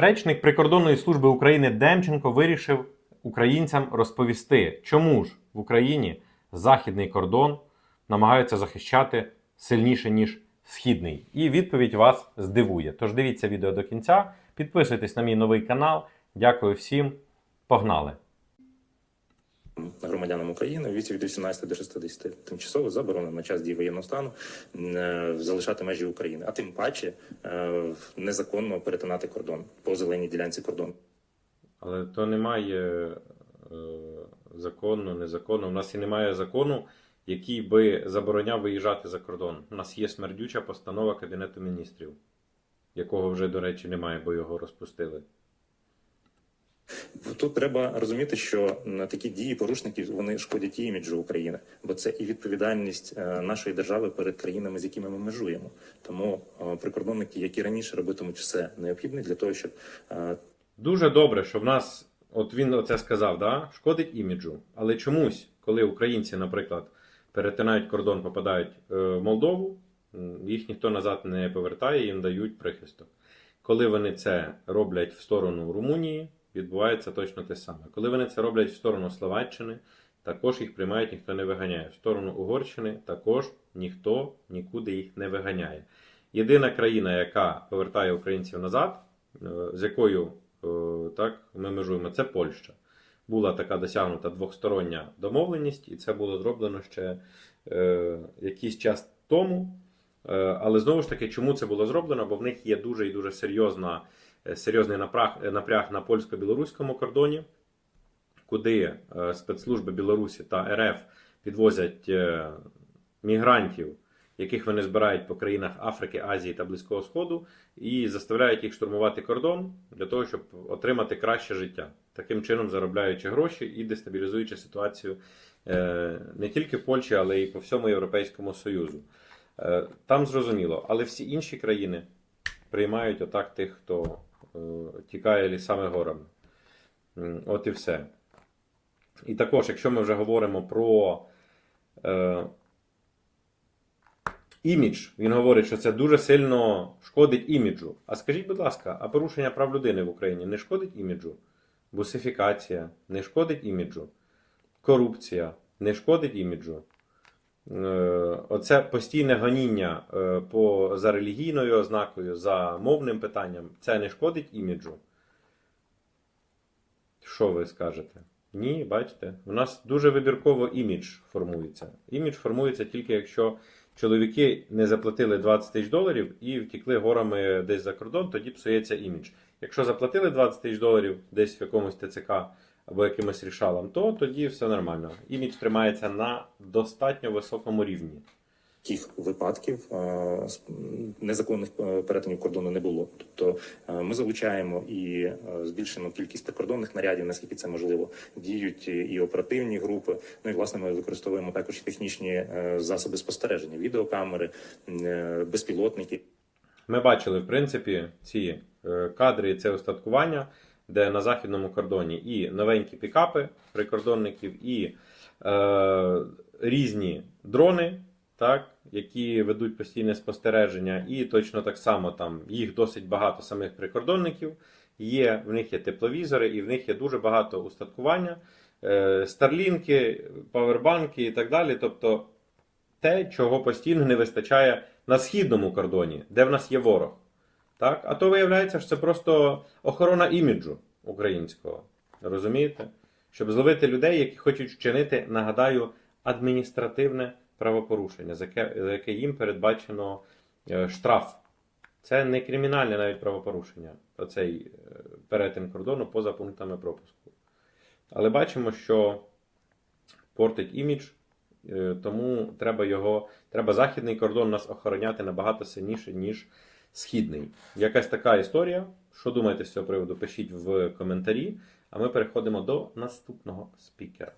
Речник прикордонної служби України Демченко вирішив українцям розповісти, чому ж в Україні західний кордон намагаються захищати сильніше, ніж східний. І відповідь вас здивує. Тож дивіться відео до кінця, підписуйтесь на мій новий канал. Дякую всім. Погнали! Громадянам України у віці від 18 до 60 тимчасово заборонено на час дії воєнного стану е, залишати межі України, а тим паче е, незаконно перетинати кордон по зеленій ділянці кордону. Але то немає е, закону, незаконно. У нас і немає закону, який би забороняв виїжджати за кордон. У нас є смердюча постанова Кабінету міністрів, якого вже, до речі, немає, бо його розпустили. Тут треба розуміти, що такі дії порушників вони шкодять і іміджу України, бо це і відповідальність е, нашої держави перед країнами, з якими ми межуємо. Тому е, прикордонники, які раніше робитимуть все необхідне для того, щоб е, Дуже добре, що в нас, от він оце сказав, да? шкодить іміджу. Але чомусь, коли українці, наприклад, перетинають кордон, попадають в Молдову, їх ніхто назад не повертає, їм дають прихисток. Коли вони це роблять в сторону Румунії, відбувається точно те саме. Коли вони це роблять в сторону Словаччини, також їх приймають, ніхто не виганяє. В сторону Угорщини також ніхто нікуди їх не виганяє. Єдина країна, яка повертає українців назад, е, з якою е, так, ми межуємо, це Польща. Була така досягнута двостороння домовленість, і це було зроблено ще е, якийсь час тому. Е, але знову ж таки, чому це було зроблено? Бо в них є дуже і дуже серйозна, серйозний напряг, е, напряг на польсько-білоруському кордоні, куди е, спецслужби Білорусі та РФ підвозять е, мігрантів, яких вони збирають по країнах Африки, Азії та Близького Сходу, і заставляють їх штурмувати кордон для того, щоб отримати краще життя, таким чином заробляючи гроші і дестабілізуючи ситуацію е, не тільки в Польщі, але й по всьому Європейському Союзу. Е, Там зрозуміло, але всі інші країни приймають отак тих, хто е, тікає лісами горами. От і все. І також, якщо ми вже говоримо про е, імідж, він говорить, що це дуже сильно шкодить іміджу. А скажіть, будь ласка, а порушення прав людини в Україні не шкодить іміджу? Бусифікація не шкодить іміджу? Корупція не шкодить іміджу? Е, Оце постійне гоніння е, по, за релігійною ознакою, за мовним питанням, це не шкодить іміджу? Що ви скажете? Ні, бачите, у нас дуже вибірково імідж формується. Імідж формується тільки якщо чоловіки не заплатили 20 тисяч доларів і втікли горами десь за кордон, тоді псується імідж. Якщо заплатили 20 тисяч доларів десь в якомусь ТЦК або якимось рішалам, то тоді все нормально. Імідж тримається на достатньо високому рівні. таких випадків незаконних е, перетинів кордону не було. Тобто е, ми залучаємо і е, збільшуємо кількість прикордонних нарядів, наскільки це можливо. Діють і- оперативні групи. Ну і власне ми використовуємо також технічні засоби спостереження, відеокамери, безпілотники. Ми бачили, в принципі, ці кадри це устаткування, де на західному кордоні і новенькі пікапи прикордонників, і е, різні дрони, так, які ведуть постійне спостереження, і точно так само там їх досить багато самих прикордонників. Є, в них є тепловізори, і в них є дуже багато устаткування, е, старлінки, павербанки і так далі. Тобто те, чого постійно не вистачає на східному кордоні, де в нас є ворог. Так? А то виявляється, що це просто охорона іміджу українського. Розумієте? Щоб зловити людей, які хочуть вчинити, нагадаю, адміністративне правопорушення, за яке, за яке їм передбачено е, штраф. Це не кримінальне навіть правопорушення, оцей е, перетин кордону поза пунктами пропуску. Але бачимо, що портить імідж, е, тому треба його, треба західний кордон нас охороняти набагато сильніше, ніж східний. Якась така історія. Що думаєте з цього приводу? Пишіть в коментарі. А ми переходимо до наступного спікера.